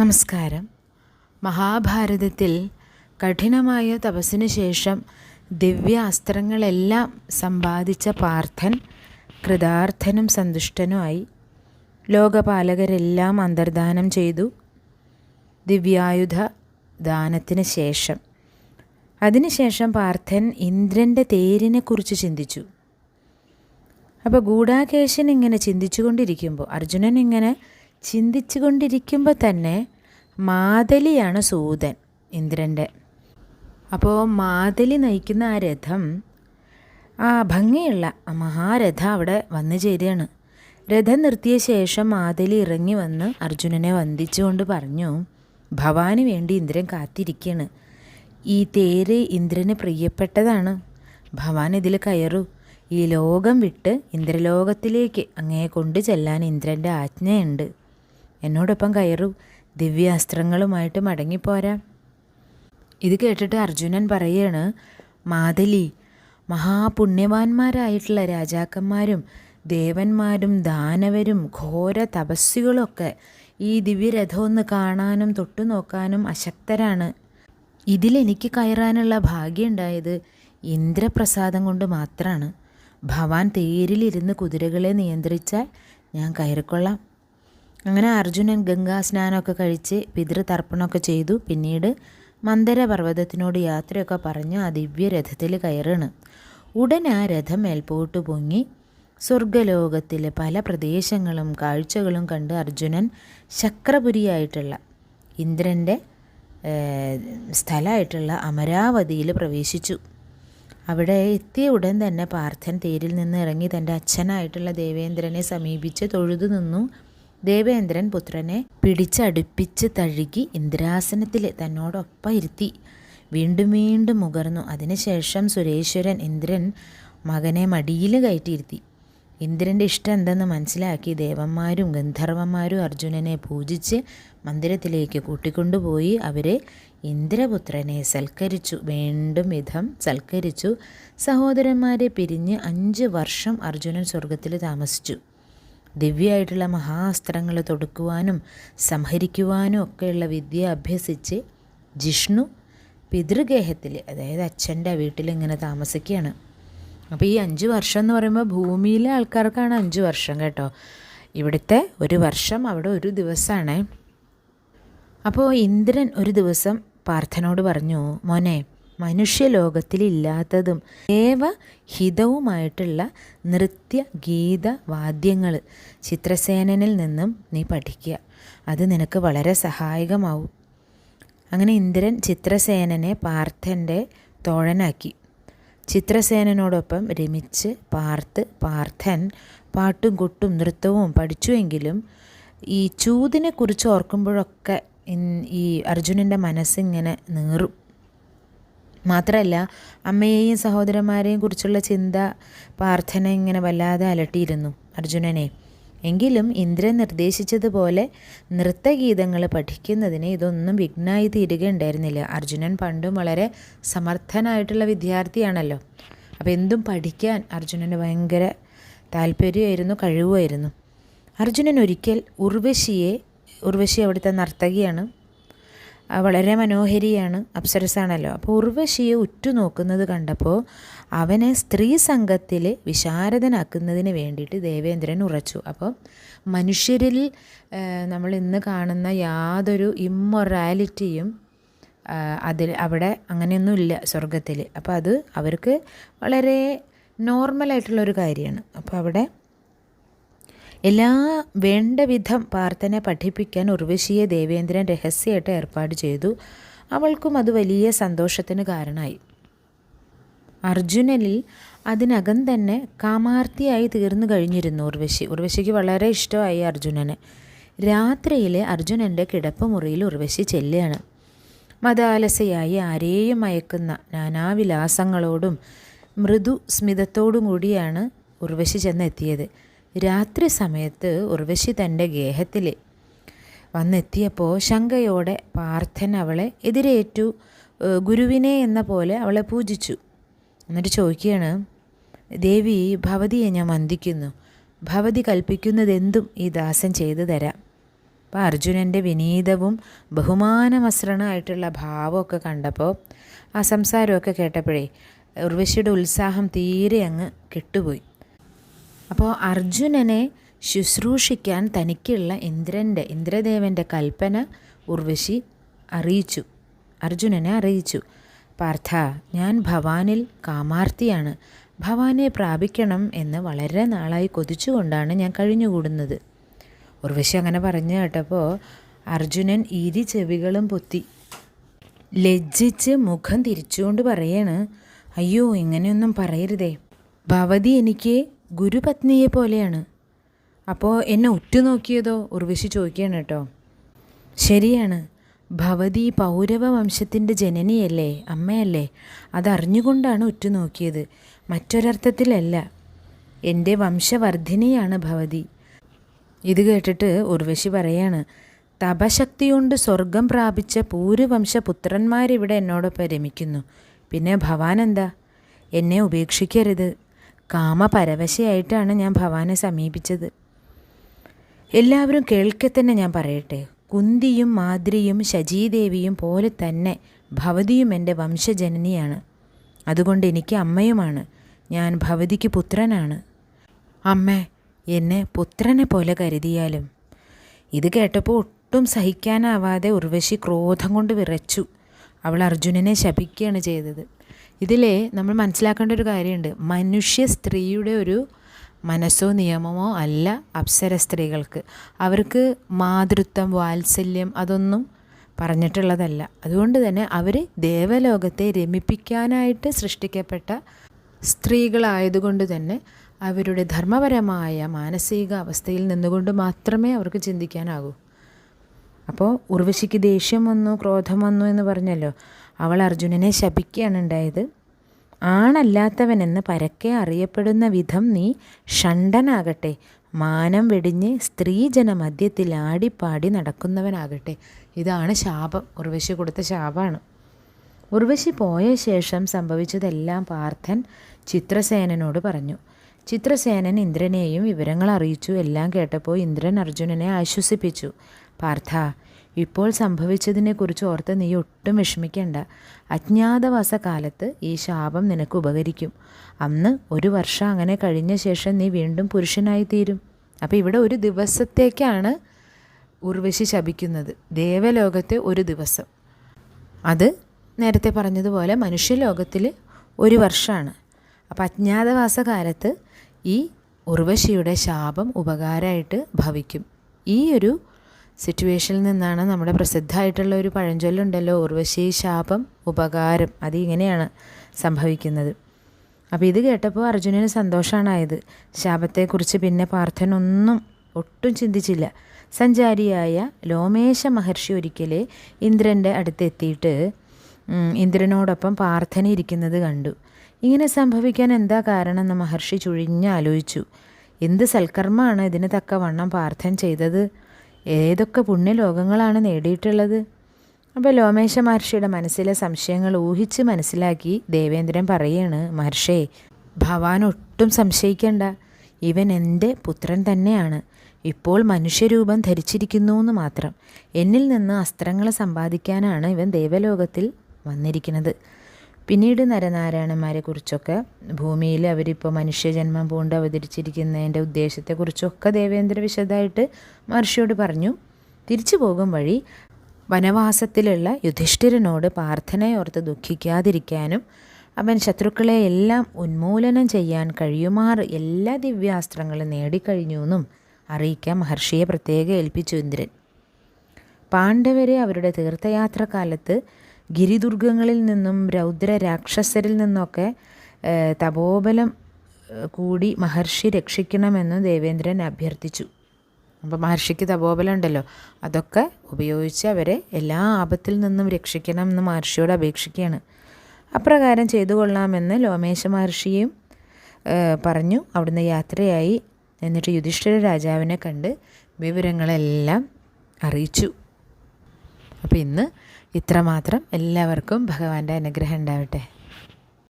നമസ്കാരം. മഹാഭാരതത്തിൽ കഠിനമായ തപസ്സിന് ശേഷം ദിവ്യ അസ്ത്രങ്ങളെല്ലാം സമ്പാദിച്ച പാർത്ഥൻ കൃതാർത്ഥനും സന്തുഷ്ടനുമായി ലോകപാലകരെല്ലാം അന്തർദാനം ചെയ്തു ദിവ്യായുധ ദാനത്തിന് ശേഷം. അതിനുശേഷം പാർത്ഥൻ ഇന്ദ്രന്റെ തേരിനെക്കുറിച്ച് ചിന്തിച്ചു. അപ്പോൾ ഗൂഢാകേശൻ ഇങ്ങനെ ചിന്തിച്ചുകൊണ്ടിരിക്കുമ്പോൾ അർജുനൻ ഇങ്ങനെ ചിന്തിച്ചുകൊണ്ടിരിക്കുമ്പോൾ തന്നെ മാതലിയാണ് സൂതൻ ഇന്ദ്രന്റെ അപ്പോൾ മാതലി നയിക്കുന്ന ആ രഥം ആ ഭംഗിയുള്ള ആ മഹാരഥ അവിടെ വന്നു ചേരുകയാണ്. രഥം നിർത്തിയ ശേഷം മാതലി ഇറങ്ങി വന്ന് അർജുനനെ വന്ദിച്ചുകൊണ്ട് പറഞ്ഞു ഭവാന് വേണ്ടി ഇന്ദ്രൻ കാത്തിരിക്കുകയാണ് ഈ തേര് ഇന്ദ്രന് പ്രിയപ്പെട്ടതാണ്. ഭവാൻ ഇതിൽ കയറൂ. ഈ ലോകം വിട്ട് ഇന്ദ്രലോകത്തിലേക്ക് അങ്ങേ കൊണ്ടു ചെല്ലാൻ ഇന്ദ്രന്റെ ആജ്ഞയുണ്ട്. എന്നോടൊപ്പം കയറൂ. ദിവ്യാസ്ത്രങ്ങളുമായിട്ട് മടങ്ങിപ്പോരാം. ഇത് കേട്ടിട്ട് അർജുനൻ പറയാണ് മാതലി മഹാപുണ്യവാന്മാരായിട്ടുള്ള രാജാക്കന്മാരും ദേവന്മാരും ദാനവരും ഘോര തപസ്വികളൊക്കെ ഈ ദിവ്യരഥം ഒന്ന് കാണാനും തൊട്ടു നോക്കാനും അശക്തരാണ്. ഇതിലെനിക്ക് കയറാനുള്ള ഭാഗ്യമുണ്ടായത് ഇന്ദ്രപ്രസാദം കൊണ്ട് മാത്രമാണ് ഭവാൻ തേരിലിരുന്ന് കുതിരകളെ നിയന്ത്രിച്ചാൽ ഞാൻ കയറിക്കൊള്ളാം. അങ്ങനെ അർജുനൻ ഗംഗാ സ്നാനമൊക്കെ കഴിച്ച് പിതൃതർപ്പണമൊക്കെ ചെയ്തു. പിന്നീട് മന്ദര പർവതത്തിനോട് യാത്രയൊക്കെ പറഞ്ഞ് ആ ദിവ്യരഥത്തിൽ കയറാണ് ഉടൻ ആ രഥം മേൽപോട്ട് പൊങ്ങി. സ്വർഗലോകത്തിലെ പല പ്രദേശങ്ങളും കാഴ്ചകളും കണ്ട് അർജുനൻ ശക്രപുരിയായിട്ടുള്ള ഇന്ദ്രന്റെ സ്ഥലമായിട്ടുള്ള അമരാവതിയിൽ പ്രവേശിച്ചു. അവിടെ എത്തിയ ഉടൻ തന്നെ പാർത്ഥൻ തേരിൽ നിന്ന് ഇറങ്ങി തന്റെ അച്ഛനായിട്ടുള്ള ദേവേന്ദ്രനെ സമീപിച്ച് തൊഴുതു നിന്നു. ദേവേന്ദ്രൻ പുത്രനെ പിടിച്ചടുപ്പിച്ച് തഴുകി ഇന്ദ്രാസനത്തിൽ തന്നോടൊപ്പം ഇരുത്തി. വീണ്ടും വീണ്ടും മുകർന്നു. അതിനുശേഷം സുരേശ്വരൻ ഇന്ദ്രൻ മകനെ മടിയിൽ കയറ്റിയിരുത്തി. ഇന്ദ്രന്റെ ഇഷ്ടം എന്തെന്ന് മനസ്സിലാക്കി ദേവന്മാരും ഗന്ധർവന്മാരും അർജുനനെ പൂജിച്ച് മന്ദിരത്തിലേക്ക് കൂട്ടിക്കൊണ്ടുപോയി. അവരെ ഇന്ദ്രപുത്രനെ സൽക്കരിച്ചു. വേണ്ടും വിധം സൽക്കരിച്ചു. സഹോദരന്മാരെ പിരിഞ്ഞ് അഞ്ച് വർഷം അർജുനൻ സ്വർഗത്തിൽ താമസിച്ചു. ദിവ്യമായിട്ടുള്ള മഹാസ്ത്രങ്ങൾ തൊടുക്കുവാനും സംഹരിക്കുവാനും ഒക്കെയുള്ള വിദ്യ അഭ്യസിച്ച് ജിഷ്ണു പിതൃഗേഹത്തിൽ അതായത് അച്ഛന്റെ വീട്ടിലിങ്ങനെ താമസിക്കുകയാണ്. അപ്പോൾ ഈ അഞ്ച് വർഷം എന്ന് പറയുമ്പോൾ ഭൂമിയിലെ ആൾക്കാർക്കാണ് അഞ്ച് വർഷം കേട്ടോ. ഇവിടുത്തെ ഒരു വർഷം അവിടെ ഒരു ദിവസമാണ് അപ്പോൾ ഇന്ദ്രൻ ഒരു ദിവസം പാർത്ഥനോട് പറഞ്ഞു മോനെ മനുഷ്യലോകത്തിലില്ലാത്തതും ഏവ ഹിതവുമായിട്ടുള്ള നൃത്യ ഗീത വാദ്യങ്ങൾ ചിത്രസേനനിൽ നിന്നും നീ പഠിക്കുക. അത് നിനക്ക് വളരെ സഹായകമാവും. അങ്ങനെ ഇന്ദ്രൻ ചിത്രസേനനെ പാർത്ഥന്റെ തോഴനാക്കി. ചിത്രസേനനോടൊപ്പം രമിച്ച് പാർത്ത് പാർത്ഥൻ പാട്ടും കൊട്ടും നൃത്തവും പഠിച്ചുവെങ്കിലും ഈ ചൂതിനെക്കുറിച്ച് ഓർക്കുമ്പോഴൊക്കെ ഈ അർജുനന്റെ മനസ്സിങ്ങനെ നീറും. മാത്രമല്ല അമ്മയെയും സഹോദരന്മാരെയും കുറിച്ചുള്ള ചിന്ത പ്രാർത്ഥന ഇങ്ങനെ വല്ലാതെ അലട്ടിയിരുന്നു അർജുനനെ. എങ്കിലും ഇന്ദ്രൻ നിർദ്ദേശിച്ചതുപോലെ നൃത്തഗീതങ്ങൾ പഠിക്കുന്നതിന് ഇതൊന്നും വിഘ്നായി തീരുകയുണ്ടായിരുന്നില്ല. അർജുനൻ പണ്ടും വളരെ സമർത്ഥനായിട്ടുള്ള വിദ്യാർത്ഥിയാണല്ലോ. അപ്പോൾ എന്തും പഠിക്കാൻ അർജുനന് ഭയങ്കര താല്പര്യമായിരുന്നു കഴിവുമായിരുന്നു. അർജുനൻ ഒരിക്കൽ ഉർവശിയെ ഉർവശി അവിടുത്തെ നർത്തകിയാണ് വളരെ മനോഹരിയാണ് അപ്സരസാണല്ലോ. അപ്പോൾ ഉർവശിയെ ഉറ്റുനോക്കുന്നത് കണ്ടപ്പോൾ അവനെ സ്ത്രീ സംഘത്തിൽ വിശാരദനാക്കുന്നതിന് വേണ്ടിയിട്ട് ദേവേന്ദ്രൻ ഉറച്ചു. അപ്പോൾ മനുഷ്യരിൽ നമ്മൾ ഇന്ന് കാണുന്ന യാതൊരു ഇമ്മൊറാലിറ്റിയും അതിൽ അവിടെ അങ്ങനെയൊന്നുമില്ല സ്വർഗത്തിൽ അപ്പോൾ അത് അവർക്ക് വളരെ നോർമലായിട്ടുള്ളൊരു കാര്യമാണ്. അപ്പോൾ അവിടെ എല്ലാ വേണ്ട വിധം പ്രാർത്ഥന പഠിപ്പിക്കാൻ ഉർവശിയെ ദേവേന്ദ്രൻ രഹസ്യമായിട്ട് ഏർപ്പാട് ചെയ്തു. അവൾക്കും അത് വലിയ സന്തോഷത്തിന് കാരണമായി. അർജുനനിൽ അതിനകം തന്നെ കാമാർത്തിയായി തീർന്നു കഴിഞ്ഞിരുന്നു ഉർവശി. ഉർവശിക്ക് വളരെ ഇഷ്ടമായി അർജുനന്. രാത്രിയിലെ അർജുനന്റെ കിടപ്പ് മുറിയിൽ ഉർവശി ചെല്ലുകയാണ്. മതാലസയായി ആരെയും അയക്കുന്ന നാനാവിലാസങ്ങളോടും മൃദു സ്മിതത്തോടും കൂടിയാണ് ഉർവശി ചെന്നെത്തിയത്. രാത്രി സമയത്ത് ഉർവശി തന്റെ ഗേഹത്തിൽ വന്നെത്തിയപ്പോൾ ശങ്കയോടെ പാർത്ഥൻ അവളെ എതിരേറ്റു ഗുരുവിനെ എന്ന പോലെ അവളെ പൂജിച്ചു. എന്നിട്ട് ചോദിക്കുകയാണ് ദേവി ഭവതിയെ ഞാൻ വന്ദിക്കുന്നു. ഭവതി കൽപ്പിക്കുന്നതെന്തും ഈ ദാസൻ ചെയ്തു തരാം. അപ്പോൾ അർജുനന്റെ വിനീതവും ബഹുമാനമസ്രണമായിട്ടുള്ള ഭാവമൊക്കെ കണ്ടപ്പോൾ ആ സംസാരമൊക്കെ കേട്ടപ്പോഴേ ഉർവശിയുടെ ഉത്സാഹം തീരെ അങ്ങ് കെട്ടുപോയി. അപ്പോൾ അർജുനനെ ശുശ്രൂഷിക്കാൻ തനിക്കുള്ള ഇന്ദ്രന്റെ ഇന്ദ്രദേവന്റെ കൽപ്പന ഉർവശി അറിയിച്ചു. അർജുനനെ അറിയിച്ചു. പാർത്ഥ ഞാൻ ഭവാനിൽ കാമാർത്തിയാണ്. ഭവാനെ പ്രാപിക്കണം എന്ന് വളരെ നാളായി കൊതിച്ചുകൊണ്ടാണ് ഞാൻ കഴിഞ്ഞുകൂടുന്നത്. ഉർവശി അങ്ങനെ പറഞ്ഞു കേട്ടപ്പോൾ അർജുനൻ ഇരി ചെവികളും പൊത്തി. ലജ്ജിച്ച് മുഖം തിരിച്ചുകൊണ്ട് പറയാണ് അയ്യോ ഇങ്ങനെയൊന്നും പറയരുതേ. ഭവതി എനിക്ക് ഗുരുപത്നിയെ പോലെയാണ്. അപ്പോൾ എന്നെ ഉറ്റുനോക്കിയതോ ഉർവശി ചോദിക്കുകയാണ് കേട്ടോ. ശരിയാണ്. ഭവതി പൗരവ വംശത്തിന്റെ ജനനിയല്ലേ അമ്മയല്ലേ? അതറിഞ്ഞുകൊണ്ടാണ് ഉറ്റുനോക്കിയത്. മറ്റൊരർത്ഥത്തിലല്ല. എന്റെ വംശവർദ്ധിനിയാണ് ഭവതി. ഇത് കേട്ടിട്ട് ഉർവശി പറയാണ് തപശക്തി കൊണ്ട് സ്വർഗം പ്രാപിച്ച പൂരുവംശ പുത്രന്മാരിവിടെ എന്നോടൊപ്പം രമിക്കുന്നു. പിന്നെ ഭവാൻ എന്താ എന്നെ ഉപേക്ഷിക്കരുത്. കാമപരവശയായിട്ടാണ് ഞാൻ ഭവാനെ സമീപിച്ചത്. എല്ലാവരും കേൾക്കെ തന്നെ ഞാൻ പറയട്ടെ. കുന്തിയും മാദ്രിയും ശചീദേവിയും പോലെ തന്നെ ഭവതിയും എന്റെ വംശജനനിയാണ്. അതുകൊണ്ട് എനിക്ക് അമ്മയുമാണ്. ഞാൻ ഭവതിക്ക് പുത്രനാണ്. അമ്മ എന്നെ പുത്രനെ പോലെ കരുതിയാലും. ഇത് കേട്ടപ്പോൾ ഒട്ടും സഹിക്കാനാവാതെ ഉർവശി ക്രോധം കൊണ്ട് വിറച്ചു. അവൾ അർജുനനെ ശപിക്കുകയാണ് ചെയ്തത്. ഇതിലെ നമ്മൾ മനസ്സിലാക്കേണ്ട ഒരു കാര്യമുണ്ട്. മനുഷ്യ സ്ത്രീയുടെ ഒരു മനസ്സോ നിയമമോ അല്ല അപ്സര സ്ത്രീകൾക്ക്. അവർക്ക് മാതൃത്വം വാത്സല്യം അതൊന്നും പറഞ്ഞിട്ടുള്ളതല്ല. അതുകൊണ്ട് തന്നെ അവർ ദേവലോകത്തെ രമിപ്പിക്കാനായിട്ട് സൃഷ്ടിക്കപ്പെട്ട സ്ത്രീകളായതുകൊണ്ട് തന്നെ അവരുടെ ധർമ്മപരമായ മാനസിക അവസ്ഥയിൽ നിന്നുകൊണ്ട് മാത്രമേ അവർക്ക് ചിന്തിക്കാനാകൂ. അപ്പോൾ ഉർവശിക്ക് ദേഷ്യം വന്നു ക്രോധം വന്നു എന്ന് പറഞ്ഞല്ലോ. അവൾ അർജുനനെ ശപിക്കുകയാണ് ഉണ്ടായത്. ആണല്ലാത്തവനെന്ന് പരക്കെ അറിയപ്പെടുന്ന വിധം നീ ഷണ്ടനാകട്ടെ. മാനം വെടിഞ്ഞ് സ്ത്രീജന മധ്യത്തിൽ ആടിപ്പാടി നടക്കുന്നവനാകട്ടെ. ഇതാണ് ശാപം. ഉർവശി കൊടുത്ത ശാപമാണ്. ഉർവശി പോയ ശേഷം സംഭവിച്ചതെല്ലാം പാർത്ഥൻ ചിത്രസേനനോട് പറഞ്ഞു. ചിത്രസേനൻ ഇന്ദ്രനെയും വിവരങ്ങൾ അറിയിച്ചു. എല്ലാം കേട്ടപ്പോൾ ഇന്ദ്രൻ അർജുനനെ ആശ്വസിപ്പിച്ചു. പാർത്ഥ ഇപ്പോൾ സംഭവിച്ചതിനെക്കുറിച്ച് ഓർത്ത് നീ ഒട്ടും വിഷമിക്കേണ്ട. അജ്ഞാതവാസ കാലത്ത് ഈ ശാപം നിനക്ക് ഉപകരിക്കും. അന്ന് ഒരു വർഷം അങ്ങനെ കഴിഞ്ഞ ശേഷം നീ വീണ്ടും പുരുഷനായി തീരും അപ്പോൾ ഇവിടെ ഒരു ദിവസത്തേക്കാണ് ഉർവശി ശപിക്കുന്നത്. ദേവലോകത്തെ ഒരു ദിവസം. അത് നേരത്തെ പറഞ്ഞതുപോലെ മനുഷ്യലോകത്തിൽ ഒരു വർഷമാണ് അപ്പം അജ്ഞാതവാസ കാലത്ത് ഈ ഉർവശിയുടെ ശാപം ഉപകാരമായിട്ട് ഭവിക്കും. ഈ ഒരു സിറ്റുവേഷനിൽ നിന്നാണ് നമ്മുടെ പ്രസിദ്ധമായിട്ടുള്ള ഒരു പഴഞ്ചൊല്ലുണ്ടല്ലോ ഉർവശി ശാപം ഉപകാരം അത് ഇങ്ങനെയാണ് സംഭവിക്കുന്നത്. അപ്പോൾ ഇത് കേട്ടപ്പോൾ അർജുനന് സന്തോഷമാണായത് ശാപത്തെക്കുറിച്ച് പിന്നെ പാർത്ഥനൊന്നും ഒട്ടും ചിന്തിച്ചില്ല. സഞ്ചാരിയായ ലോമേശ മഹർഷി ഒരിക്കലേ ഇന്ദ്രന്റെ അടുത്തെത്തിയിട്ട് ഇന്ദ്രനോടൊപ്പം പാർത്ഥന ഇരിക്കുന്നത് കണ്ടു. ഇങ്ങനെ സംഭവിക്കാൻ എന്താ കാരണം എന്ന് മഹർഷി ചുഴിഞ്ഞാലോചിച്ചു. എന്ത് സൽക്കർമ്മമാണ് ഇതിന് തക്കവണ്ണം പാർത്ഥൻ ചെയ്തത്? ഏതൊക്കെ പുണ്യലോകങ്ങളാണ് നേടിയിട്ടുള്ളത്? അപ്പോൾ ലോമേശ മഹർഷിയുടെ മനസ്സിലെ സംശയങ്ങൾ ഊഹിച്ച് മനസ്സിലാക്കി ദേവേന്ദ്രൻ പറയാണ് മഹർഷേ ഭവാൻ ഒട്ടും സംശയിക്കണ്ട. ഇവൻ എന്റെ പുത്രൻ തന്നെയാണ്. ഇപ്പോൾ മനുഷ്യരൂപം ധരിച്ചിരിക്കുന്നു എന്ന് മാത്രം. എന്നിൽ നിന്ന് അസ്ത്രങ്ങൾ സമ്പാദിക്കാനാണ് ഇവൻ ദേവലോകത്തിൽ വന്നിരിക്കുന്നത്. പിന്നീട് നരനാരായണന്മാരെ കുറിച്ചൊക്കെ ഭൂമിയിൽ അവരിപ്പോൾ മനുഷ്യജന്മം പൂണ്ട് അവതരിച്ചിരിക്കുന്നതിന്റെ ഉദ്ദേശത്തെക്കുറിച്ചൊക്കെ ദേവേന്ദ്ര വിശദമായിട്ട് മഹർഷിയോട് പറഞ്ഞു. തിരിച്ചു പോകും വഴി വനവാസത്തിലുള്ള യുധിഷ്ഠിരനോട് പ്രാർത്ഥനയോർത്ത് ദുഃഖിക്കാതിരിക്കാനും അവൻ ശത്രുക്കളെ എല്ലാം ഉന്മൂലനം ചെയ്യാൻ കഴിയുമാർ എല്ലാ ദിവ്യാസ്ത്രങ്ങളും നേടിക്കഴിഞ്ഞു എന്നും അറിയിക്കാൻ മഹർഷിയെ പ്രത്യേകം ഏൽപ്പിച്ചു ഇന്ദ്രൻ. പാണ്ഡവരെ അവരുടെ തീർത്ഥയാത്രക്കാലത്ത് ഗിരിദുർഗങ്ങളിൽ നിന്നും രൗദ്ര രാക്ഷസരിൽ നിന്നൊക്കെ തപോബലം കൂടി മഹർഷി രക്ഷിക്കണമെന്ന് ദേവേന്ദ്രൻ അഭ്യർത്ഥിച്ചു. അപ്പോൾ മഹർഷിക്ക് തപോബലം ഉണ്ടല്ലോ അതൊക്കെ ഉപയോഗിച്ച് അവരെ എല്ലാ ആപത്തിൽ നിന്നും രക്ഷിക്കണം എന്ന് മഹർഷിയോട് അപേക്ഷിക്കുകയാണ്. അപ്രകാരം ചെയ്തു കൊള്ളാമെന്ന് ലോമേശ മഹർഷിയും പറഞ്ഞു. അവിടുന്ന് യാത്രയായി. എന്നിട്ട് യുധിഷ്ഠിര രാജാവിനെ കണ്ട് വിവരങ്ങളെല്ലാം അറിയിച്ചു. അപ്പോൾ ഇന്ന് ഇത്രമാത്രം. എല്ലാവർക്കും ഭഗവാന്റെ അനുഗ്രഹം ഉണ്ടാവട്ടെ.